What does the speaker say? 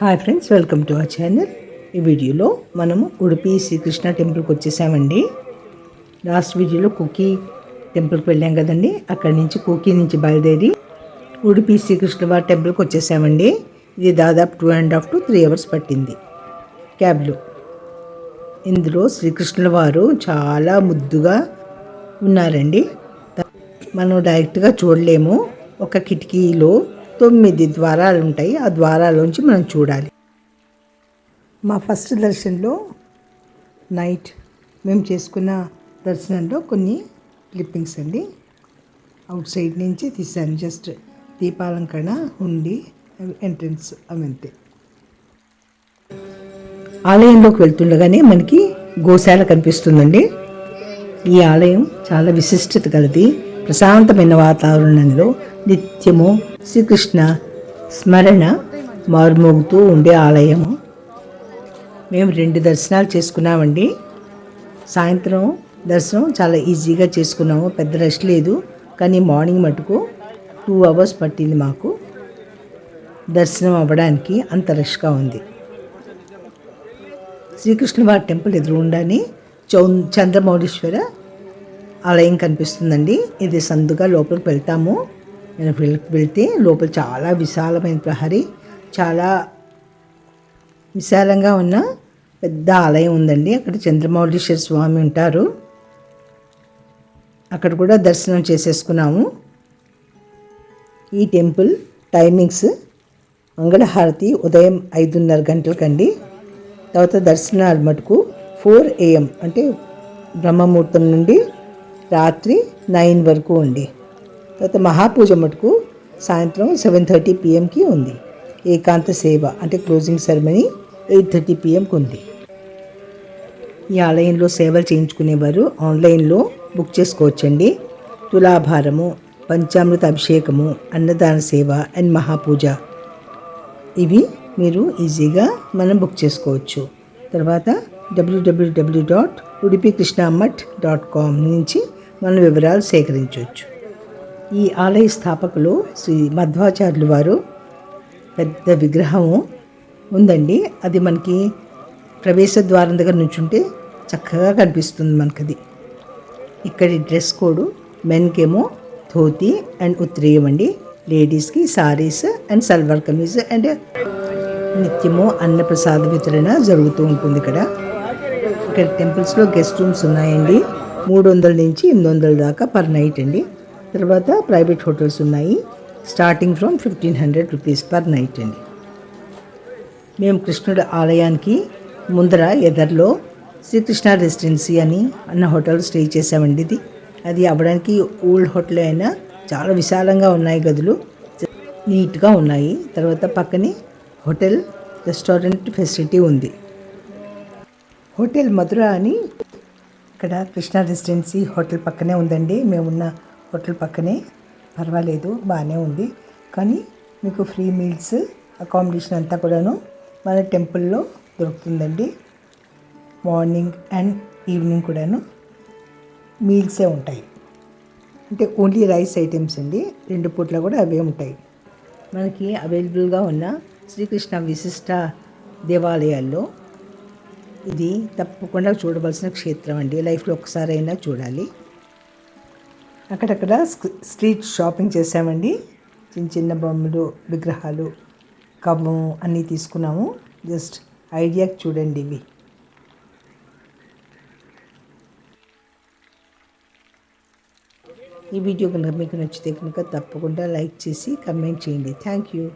Hi friends welcome to our channel ఈ వీడియోలో మనము ఉడిపి శ్రీకృష్ణ టెంపుల్కి వచ్చేసామండి. లాస్ట్ వీడియోలో కుకీ టెంపుల్కి వెళ్ళాం కదండి. అక్కడి నుంచి కుకీ నుంచి బయలుదేరి ఉడిపి శ్రీకృష్ణ వారి టెంపుల్కి వచ్చేసామండి. ఇది దాదాపు two and half to three hours పట్టింది. క్యాబ్లో ఇందులో శ్రీకృష్ణుల వారు చాలా ముద్దుగా ఉన్నారండి. మనం డైరెక్ట్గా చూడలేము. ఒక కిటికీలో తొమ్మిది ద్వారాలు ఉంటాయి ఆ ద్వారాలోంచి మనం చూడాలి. మా ఫస్ట్ దర్శనంలో నైట్ మేము చేసుకున్న దర్శనంలో కొన్ని క్లిప్పింగ్స్ అండి. అవుట్ సైడ్ నుంచి తీసాను. జస్ట్ దీపాలంకరణ ఉండి ఎంట్రన్స్ అవంతే ఆలయంలోకి వెళ్తుండగానే మనకి గోశాల కనిపిస్తుందండి. ఈ ఆలయం చాలా విశిష్టత కలది. ప్రశాంతమైన వాతావరణంలో నిత్యము శ్రీకృష్ణ స్మరణ మారుమోగుతూ ఉండే ఆలయము. మేము రెండు దర్శనాలు చేసుకున్నామండి. సాయంత్రం దర్శనం చాలా ఈజీగా చేసుకున్నాము. పెద్ద రష్ లేదు. కానీ మార్నింగ్ మటుకు టూ అవర్స్ పట్టింది మాకు. దర్శనం అవ్వడానికి అంత రష్గా ఉంది. శ్రీకృష్ణ వారి టెంపుల్ ఎదురుగుండానే చౌ చంద్రమౌళీశ్వర ఆలయం కనిపిస్తుందండి. ఇది సందుగా లోపలికి వెళ్తాము. వెళ్తే లోపల చాలా విశాలమైన ప్రహరీ చాలా విశాలంగా ఉన్న పెద్ద ఆలయం ఉందండి. అక్కడ చంద్రమౌళీశ్వర స్వామి ఉంటారు. అక్కడ కూడా దర్శనం చేసేసుకున్నాము. ఈ టెంపుల్ టైమింగ్స్ మంగళహారతి ఉదయం ఐదున్నర గంటలకండి. తర్వాత దర్శనాలు మటుకు ఫోర్ ఏఎం అంటే బ్రహ్మముహూర్తం నుండి రాత్రి నైన్ వరకు ఉండి తర్వాత మహాపూజ మటుకు సాయంత్రం సెవెన్ థర్టీ పిఎంకి ఉంది. ఏకాంత సేవ అంటే క్లోజింగ్ సెరమనీ ఎయిట్ థర్టీ పిఎంకి ఉంది. ఈ ఆలయంలో సేవలు చేయించుకునేవారు ఆన్లైన్లో బుక్ చేసుకోవచ్చండి. తులాభారము పంచామృత అభిషేకము అన్నదాన సేవ అండ్ మహాపూజ. ఇవి మీరు ఈజీగా మనం బుక్ చేసుకోవచ్చు. తర్వాత WWW dot Udupi Krishnamath dot com నుంచి మన వివరాలు సేకరించవచ్చు. ఈ ఆలయ స్థాపకులు శ్రీ మధ్వాచార్యులు వారు. పెద్ద విగ్రహము ఉందండి. అది మనకి ప్రవేశ ద్వారం దగ్గర నుంచుంటే చక్కగా కనిపిస్తుంది మనకది. ఇక్కడి డ్రెస్ కోడ్ మెన్కేమో ధోతి అండ్ ఉత్తరీయం అండి. లేడీస్కి sarees and salwar kameez and నిత్యము అన్నప్రసాద వితరణ జరుగుతూ ఉంటుంది ఇక్కడ. ఇక్కడ టెంపుల్స్లో గెస్ట్ రూమ్స్ ఉన్నాయండి. మూడు వందల నుంచి ఎనిమిది వందల దాకా పర్ నైట్ అండి. తర్వాత ప్రైవేట్ హోటల్స్ ఉన్నాయి. Starting from fifteen hundred rupees per night అండి. మేము కృష్ణుడి ఆలయానికి ముందర ఎదర్లో శ్రీకృష్ణ రెసిడెన్సీ అని అన్న హోటల్ స్టే చేసామండి ఇది. అది అవ్వడానికి ఓల్డ్ హోటల్ అయినా చాలా విశాలంగా ఉన్నాయి గదులు. నీట్గా ఉన్నాయి. తర్వాత పక్కనే హోటల్ రెస్టారెంట్ ఫెసిలిటీ ఉంది. హోటల్ మధుర అని ఇక్కడ కృష్ణ రెసిడెన్సీ హోటల్ పక్కనే ఉందండి. మేమున్న హోటల్ పక్కనే. పర్వాలేదు బాగానే ఉంది. కానీ మీకు ఫ్రీ మీల్స్ అకామిడేషన్ అంతా కూడాను మన టెంపుల్లో దొరుకుతుందండి. మార్నింగ్ అండ్ ఈవినింగ్ కూడాను మీల్సే ఉంటాయి. అంటే ఓన్లీ రైస్ ఐటమ్స్ అండి. రెండు పూట్ల కూడా అవే ఉంటాయి. మనకి అవైలబుల్గా ఉన్న శ్రీకృష్ణ విశిష్ట దేవాలయాల్లో ఇది తప్పకుండా చూడవలసిన క్షేత్రం అండి. లైఫ్లో ఒకసారైనా చూడాలి. అక్కడక్కడ స్ట్రీట్ షాపింగ్ చేసామండి చిన్న చిన్న బొమ్మలు విగ్రహాలు కవ్వం అన్నీ తీసుకున్నాము. జస్ట్ ఐడియాకి చూడండి ఇవి. ఈ వీడియో కనుక మీకు నచ్చితే కనుక తప్పకుండా లైక్ చేసి కమెంట్ చేయండి. Thank you.